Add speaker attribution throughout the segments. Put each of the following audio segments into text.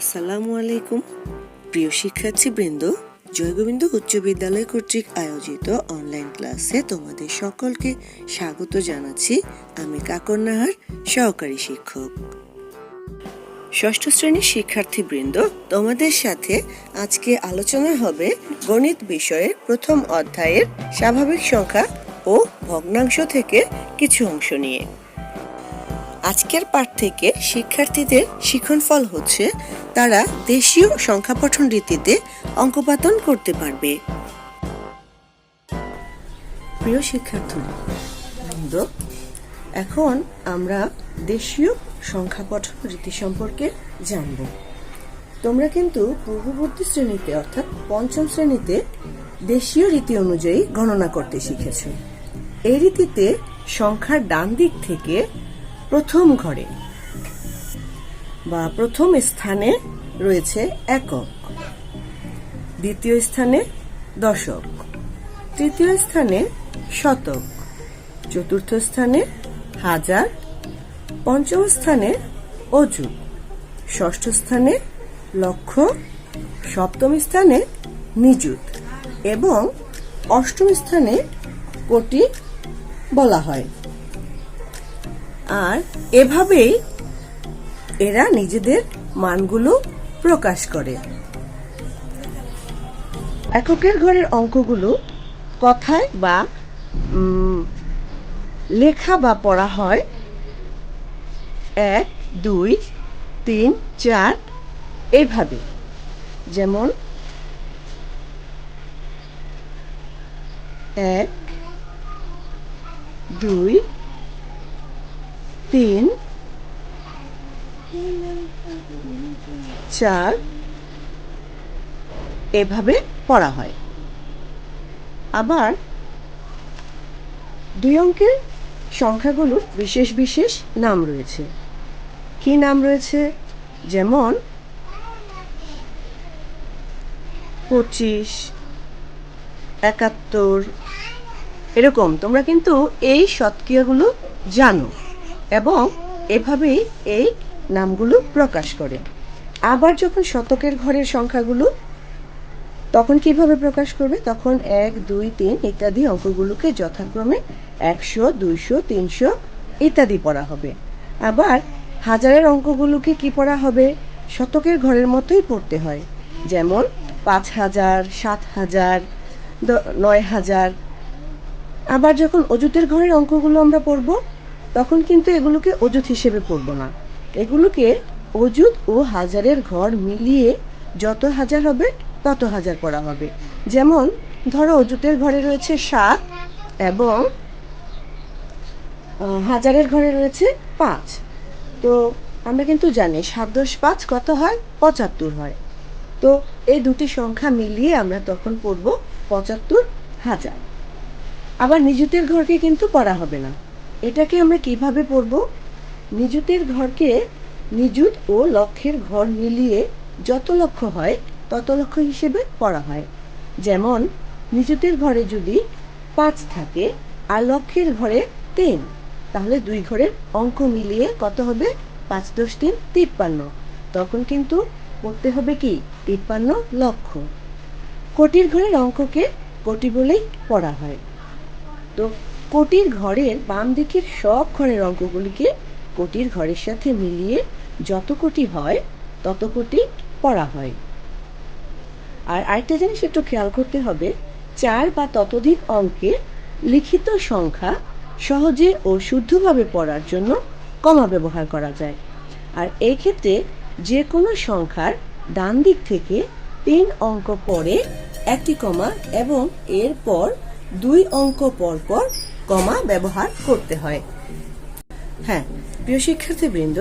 Speaker 1: আসসালামু আলাইকুম। প্রিয় শিক্ষার্থীবৃন্দ, জয়গোবিন্দ উচ্চ বিদ্যালয় কর্তৃক আয়োজিত অনলাইন ক্লাসে তোমাদের সকলকে স্বাগত জানাচ্ছি। আমি কাকর নাহার সহকারী শিক্ষক। ষষ্ঠ শ্রেণির শিক্ষার্থীবৃন্দ, তোমাদের সাথে আজকে আলোচনা হবে গণিত বিষয়ের প্রথম অধ্যায়ের স্বাভাবিক সংখ্যা ও ভগ্নাংশ থেকে কিছু অংশ নিয়ে। আজকের পাঠ থেকে শিক্ষার্থীদের শিক্ষণফল হচ্ছে তারা দেশীয় সংখ্যা পঠন রীতিতে অঙ্কপাতন করতে পারবে। প্রিয় শিক্ষার্থী এখন আমরা দেশীয় সংখ্যা পঠন রীতি সম্পর্কে জানব। তোমরা কিন্তু পূর্ববর্তী শ্রেণীতে অর্থাৎ পঞ্চম শ্রেণীতে দেশীয় রীতি অনুযায়ী গণনা করতে শিখেছ। এই রীতিতে সংখ্যার ডান দিক থেকে প্রথম ঘরে বা প্রথম স্থানে রয়েছে একক। দ্বিতীয় স্থানে দশক। তৃতীয় স্থানে শতক। চতুর্থ স্থানে হাজার। পঞ্চম স্থানে অজু। ষষ্ঠ স্থানে লক্ষ। সপ্তম স্থানে নিযুত। এবং অষ্টম স্থানে কোটি বলা হয়। আর এভাবেই এরা নিজেদের মানগুলো প্রকাশ করে। এককের ঘরের অঙ্কগুলো কথায় বা লেখা বা পড়া হয়। এক, দুই, তিন, চার এইভাবে যেমন, এক, দুই তিন, চার, এভাবে পড়া হয়। আবার দুই অঙ্কের সংখ্যাগুলোর বিশেষ বিশেষ নাম রয়েছে। কি নাম রয়েছে? যেমন পঁচিশ, একাত্তর, এরকম। তোমরা কিন্তু এই সৎক্রিয়াগুলো জানো। এবং এভাবেই এই নামগুলো প্রকাশ করে। আবার যখন শতকের ঘরের সংখ্যাগুলো তখন কীভাবে প্রকাশ করবে? তখন এক, দুই, তিন ইত্যাদি অঙ্কগুলোকে যথাক্রমে একশো, দুইশো, তিনশো ইত্যাদি পড়া হবে। আবার হাজারের অঙ্কগুলোকে কি পড়া হবে? শতকের ঘরের মতোই পড়তে হয়। যেমন পাঁচ হাজার, সাত হাজার নয় হাজার। আবার যখন অজুতের ঘরের অঙ্কগুলো আমরা পড়ব তখন কিন্তু এগুলোকে অজুত হিসেবে পড়ব না। এগুলোকে অজুত ও হাজারের ঘর মিলিয়ে যত হাজার হবে, তত হাজার পড়া হবে। যেমন, ধরো অজুতের ঘরে রয়েছে সাত এবং হাজারের ঘরে রয়েছে পাঁচ। তো আমরা কিন্তু জানি সাত দশ পাঁচ কত হয়? পঁচাত্তর হয়। তো এই দুটি সংখ্যা মিলিয়ে আমরা তখন পড়ব পঁচাত্তর হাজার। আবার নিযুতের ঘরকে কিন্তু পড়া হবে না। এটাকে আমরা কীভাবে পড়ব? নিযুতের ঘরকে নিযুত ও লক্ষের ঘর মিলিয়ে যত লক্ষ হয়, তত লক্ষ হিসেবে পড়া হয়। যেমন, নিযুতের ঘরে যদি পাঁচ থাকে আর লক্ষের ঘরে তিন, তাহলে দুই ঘরের অঙ্ক মিলিয়ে কত হবে? পাঁচ দশ তিন, তিপ্পান্ন। তখন কিন্তু পড়তে হবে কি? তিপ্পান্ন লক্ষ কোটির ঘরের অঙ্ককে কোটি বলেই পড়া হয়। তো কোটির ঘরের বাম দিকের সব ঘরের অঙ্কগুলিকে কোটির ঘরের সাথে মিলিয়ে যত কোটি হয়, তত কোটি পড়া হয়। আর আরেকটা জিনিস একটু খেয়াল করতে হবে, চার বা ততোধিক অঙ্কের লিখিত সংখ্যা সহজে ও শুদ্ধভাবে পড়ার জন্য কমা ব্যবহার করা যায়। আর এই ক্ষেত্রে যে কোনো সংখ্যার ডান দিক থেকে তিন অঙ্ক পরে একটি কমা এবং এরপর দুই অঙ্ক পর পর কমা ব্যবহার করতে হয়। হ্যাঁ প্রিয় শিক্ষার্থী শিক্ষার্থীবৃন্দ,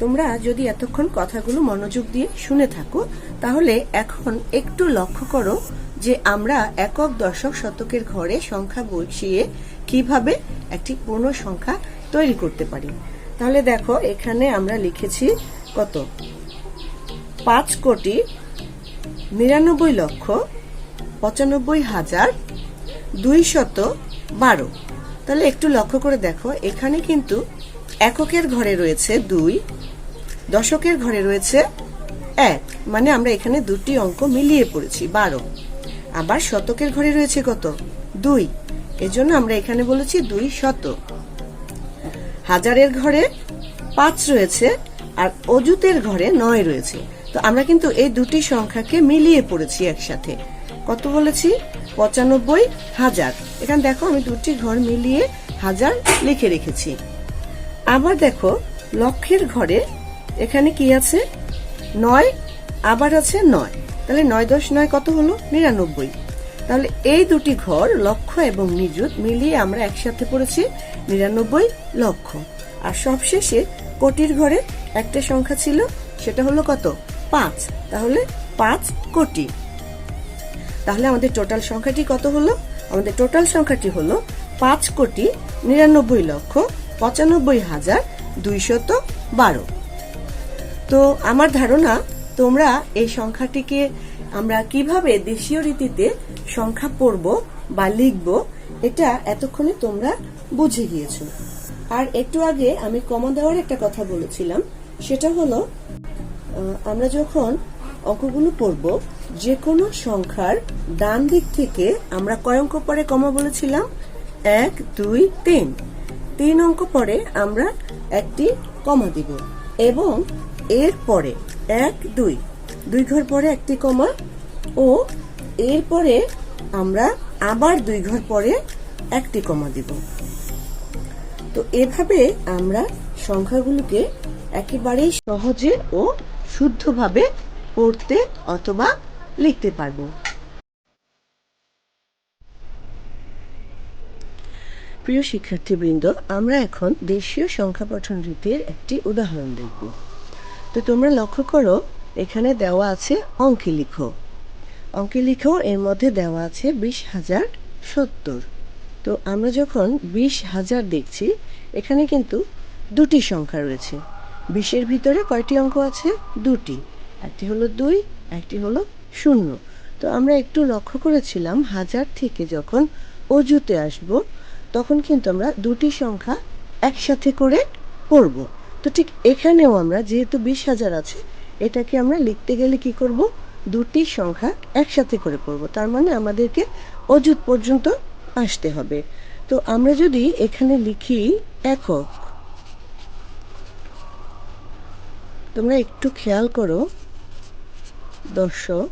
Speaker 1: তোমরা যদি এতক্ষণ কথাগুলো মনোযোগ দিয়ে শুনে থাকো, তাহলে এখন একটু লক্ষ্য করো যে আমরা একক দশক শতকের ঘরে সংখ্যা বসিয়ে কীভাবে একটি পূর্ণ সংখ্যা তৈরি করতে পারি। তাহলে দেখো, এখানে আমরা লিখেছি কত? পাঁচ কোটি নিরানব্বই লক্ষ পঁচানব্বই হাজার দুই শত বারো। তাহলে একটু লক্ষ্য করে দেখো, এখানে কিন্তু এককের ঘরে রয়েছে দুই, দশকের ঘরে রয়েছে এক। মানে আমরা এখানে দুটি অঙ্ক মিলিয়ে পড়েছি, বারো। আবার শতকের ঘরে রয়েছে কত? দুই। এজন্য আমরা এখানে বলেছি দুই শত হাজারের ঘরে পাঁচ রয়েছে আর অজুতের ঘরে নয় রয়েছে। তো আমরা কিন্তু এই দুটি সংখ্যাকে মিলিয়ে পড়েছি একসাথে। কত বলেছি? পঁচানব্বই হাজার। এখানে দেখো আমি দুটি ঘর মিলিয়ে হাজার লিখে রেখেছি। আবার দেখো লক্ষের ঘরে এখানে কি আছে? নয়, আবার আছে নয়। তাহলে নয় দশ নয় কত হলো? নিরানব্বই। তাহলে এই দুটি ঘর লক্ষ এবং নিযুত, মিলিয়ে আমরা একসাথে পড়েছি নিরানব্বই লক্ষ আর সবশেষে কোটির ঘরে একটা সংখ্যা ছিল, সেটা হলো কত? পাঁচ। তাহলে পাঁচ কোটি। তাহলে আমাদের টোটাল সংখ্যাটি কত হলো? আমাদের টোটাল সংখ্যাটি হলো পাঁচ কোটি নিরানব্বই লক্ষ পঁচানব্বই হাজার দুইশত বারো। তো আমার ধারণা তোমরা এই সংখ্যাটিকে আমরা কীভাবে দেশীয় রীতিতে সংখ্যা পড়ব বা লিখব, এটা এতক্ষণে তোমরা বুঝে গিয়েছো। আর একটু আগে আমি কমা দেওয়ার একটা কথা বলেছিলাম, সেটা হলো আমরা যখন অঙ্কগুলো পড়ব যে কোনো সংখ্যার ডান দিক থেকে আমরা কয় অঙ্ক পরে কমা বলেছিলাম? এক, দুই, তিন। তিন অঙ্ক পরে আমরা একটি কমা দিব। এবং এর পরে এক, দুই। দুই ঘর পরে একটি কমা। ও এর পরে আমরা আবার দুই ঘর পরে একটি কমা দিব। তো এভাবে আমরা সংখ্যাগুলোকে একেবারেই সহজে ও শুদ্ধভাবে পড়তে অথবা লিখতে পারব। প্রিয় শিক্ষার্থীবৃন্দ, আমরা এখন দেশীয় সংখ্যা পঠন রীতির একটি উদাহরণ দেখব। তো তোমরা লক্ষ্য করো, এখানে দেওয়া আছে অঙ্কে লিখো। অঙ্কে লিখো, এর মধ্যে দেওয়া আছে বিশ হাজার সত্তর। তো আমরা যখন বিশ হাজার দেখছি, এখানে কিন্তু দুটি সংখ্যা রয়েছে। বিশের ভিতরে কয়টি অঙ্ক আছে? দুটি। একটি হলো দুই, একটি হলো শূন্য। তো আমরা একটু লক্ষ্য করেছিলাম, হাজার থেকে যখন অজুতে আসব, তখন কিন্তু আমরা দুটি সংখ্যা একসাথে করে পড়ব। তো ঠিক এখানেও আমরা যেহেতু বিশ হাজার আছে, এটাকে আমরা লিখতে গেলে কি করব? দুটি সংখ্যা একসাথে করে পড়ব। তার মানে আমাদেরকে অজুত পর্যন্ত আসতে হবে। তো আমরা যদি এখানে লিখি একক, তোমরা একটু খেয়াল করো দশক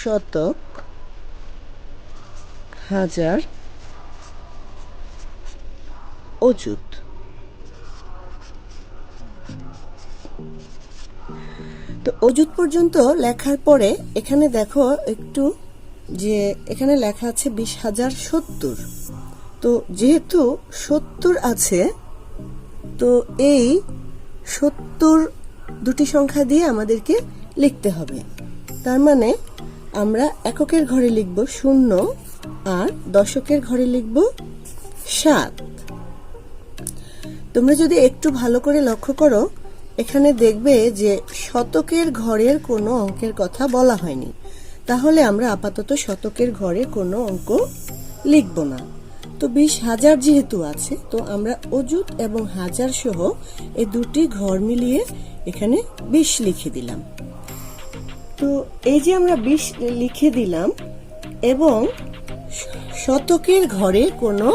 Speaker 1: শতক হাজার অযুত। তো অযুত পর্যন্ত লেখার পরে এখানে দেখো একটু যে এখানে লেখা আছে বিশ হাজার সত্তর। তো যেহেতু সত্তর আছে, তো এই সত্তর দুটি সংখ্যা দিয়ে আমাদেরকে লিখতে হবে। তার মানে আমরা এককের ঘরে লিখব শূন্য আর দশকের ঘরে লিখব সাত। তোমরা যদি একটু ভালো করে লক্ষ্য করো, এখানে দেখবে যে শতকের ঘরের কোনো অঙ্কের কথা বলা হয়নি। তাহলে আমরা আপাতত শতকের ঘরে কোনো অঙ্ক লিখব না। তো বিশ হাজার যেহেতু আছে, তো আমরা অজুত এবং হাজার সহ এই দুটি ঘর মিলিয়ে এখানে বিশ লিখে দিলাম। তো এই যে আমরা বিশ লিখে দিলাম, এবং শতকের ঘরে কোনো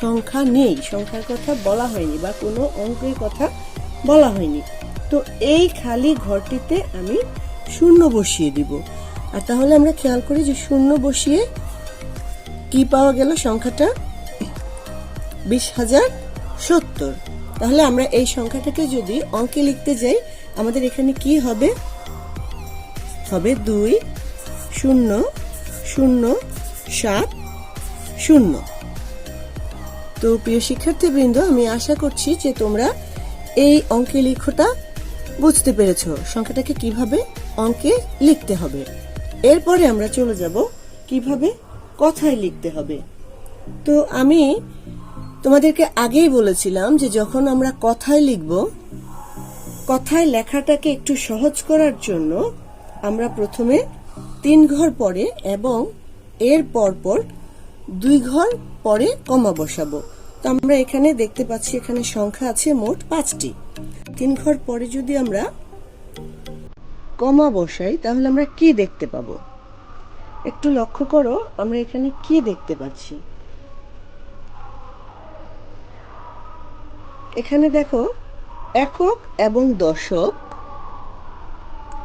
Speaker 1: সংখ্যা নেই, সংখ্যার কথা বলা হয়নি বা কোনো অঙ্কের কথা বলা হয়নি। তো এই খালি ঘরটিতে আমি শূন্য বসিয়ে দিব। আর তাহলে আমরা খেয়াল করি যে শূন্য বসিয়ে কি পাওয়া গেল? সংখ্যাটা বিশ হাজার সত্তর। তাহলে আমরা এই সংখ্যাটাকে যদি অঙ্কে লিখতে যাই, আমাদের এখানে কি হবে? হবে দুই, শূন্য শূন্য, সাত, শূন্য। তো প্রিয় শিক্ষার্থীবৃন্দ, আমি আশা করছি যে তোমরা এই অঙ্কে লিখোটা বুঝতে পেরেছ। সংখ্যাটাকে কীভাবে অঙ্কে লিখতে হবে। এরপরে আমরা চলে যাব কীভাবে কথায় লিখতে হবে। তো আমি তোমাদেরকে আগেই বলেছিলাম যে যখন আমরা কথায় লিখব, কথায় লেখাটাকে একটু সহজ করার জন্য আমরা প্রথমে তিন ঘর পরে এবং এর পরপর দুই ঘর পরে কমা বসাবো। তো আমরা এখানে দেখতে পাচ্ছি এখানে সংখ্যা আছে মোট পাঁচটি। তিন ঘর পরে যদি আমরা কমা বসাই, তাহলে আমরা কি দেখতে পাবো? একটু লক্ষ্য করো, আমরা এখানে কি দেখতে পাচ্ছি? এখানে দেখো, একক এবং দশক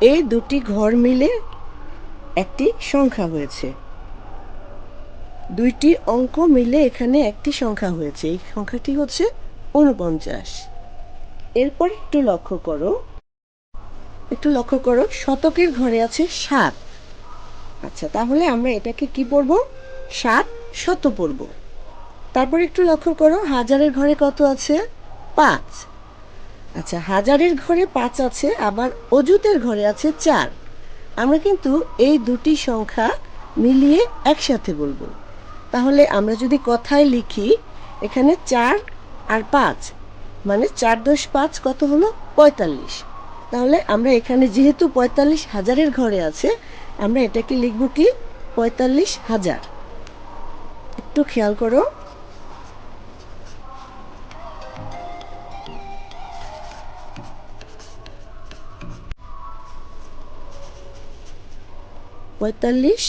Speaker 1: এই দুটি ঘর মিলে একটি সংখ্যা হয়েছে। দুইটি অঙ্ক মিলে এখানে একটি সংখ্যা হয়েছে। এই সংখ্যাটি হচ্ছে উনপঞ্চাশ এরপর একটু লক্ষ্য করো। একটু লক্ষ্য করো, শতকের ঘরে আছে সাত। আচ্ছা তাহলে আমরা এটাকে কি পড়ব? সাত শত পড়ব। তারপর একটু লক্ষ্য করো, হাজারের ঘরে কত আছে? পাঁচ। আচ্ছা হাজারের ঘরে পাঁচ আছে, আবার অজুতের ঘরে আছে চার। আমরা কিন্তু এই দুটি সংখ্যা মিলিয়ে একসাথে বলব। তাহলে আমরা যদি কথায় লিখি, এখানে চার আর পাঁচ মানে চার দশ পাঁচ কত হলো? পঁয়তাল্লিশ। তাহলে আমরা এখানে যেহেতু পঁয়তাল্লিশ হাজারের ঘরে আছে, আমরা এটাকে লিখব কি? পঁয়তাল্লিশ হাজার। একটু খেয়াল করো। পঁয়তাল্লিশ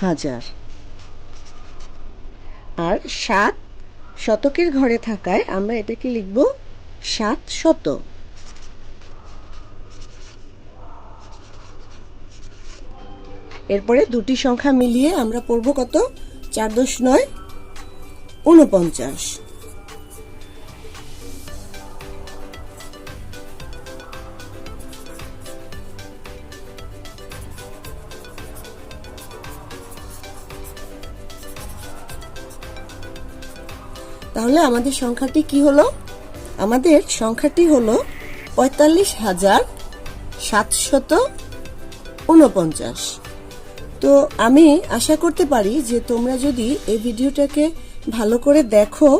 Speaker 1: হাজার। আর সাত শতকের ঘরে থাকায় আমরা এটাকে লিখব সাত শত। এরপরে দুটি সংখ্যা মিলিয়ে আমরা পড়ব কত? চার দশ নয় উনপঞ্চাশ তাহলে আমাদের সংখ্যাটি কি হলো? আমাদের সংখ্যাটি হলো পঁয়তাল্লিশ হাজার সাতশত উনপঞ্চাশ তো আমি আশা করতে পারি যে তোমরা যদি এই ভিডিওটাকে ভালো করে দেখো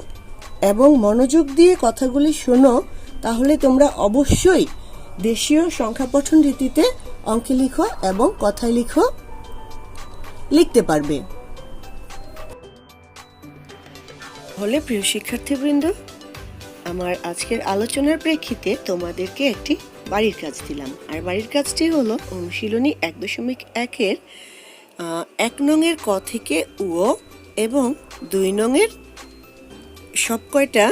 Speaker 1: এবং মনোযোগ দিয়ে কথাগুলি শোনো, তাহলে তোমরা অবশ্যই দেশীয় সংখ্যা পঠন রীতিতে অঙ্কে লিখো এবং কথায় লিখো, লিখতে পারবে। হলে প্রিয় শিক্ষার্থীবৃন্দ, আমার আজকের আলোচনার প্রেক্ষিতে তোমাদেরকে একটি বাড়ির কাজ দিলাম। আর বাড়ির কাজটি হলো অনুশীলনী এক দশমিক একের এক নংয়ের ক থেকে উও এবং দুই নংয়ের সব কয়টা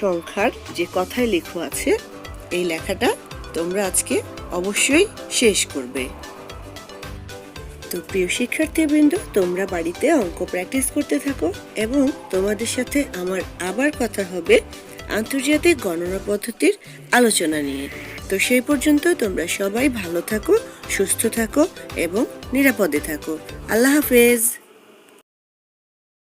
Speaker 1: সংখ্যার যে কথায় লেখো আছে, এই লেখাটা তোমরা আজকে অবশ্যই শেষ করবে। তো প্রিয় শিক্ষার্থীবৃন্দ, তোমরা বাড়িতে অঙ্ক প্র্যাকটিস করতে থাকো এবং তোমাদের সাথে আমার আবার কথা হবে আন্তর্জাতিক গণনা পদ্ধতির আলোচনা নিয়ে। তো সেই পর্যন্ত তোমরা সবাই ভালো থাকো, সুস্থ থাকো এবং নিরাপদে থাকো। আল্লাহ হাফেজ।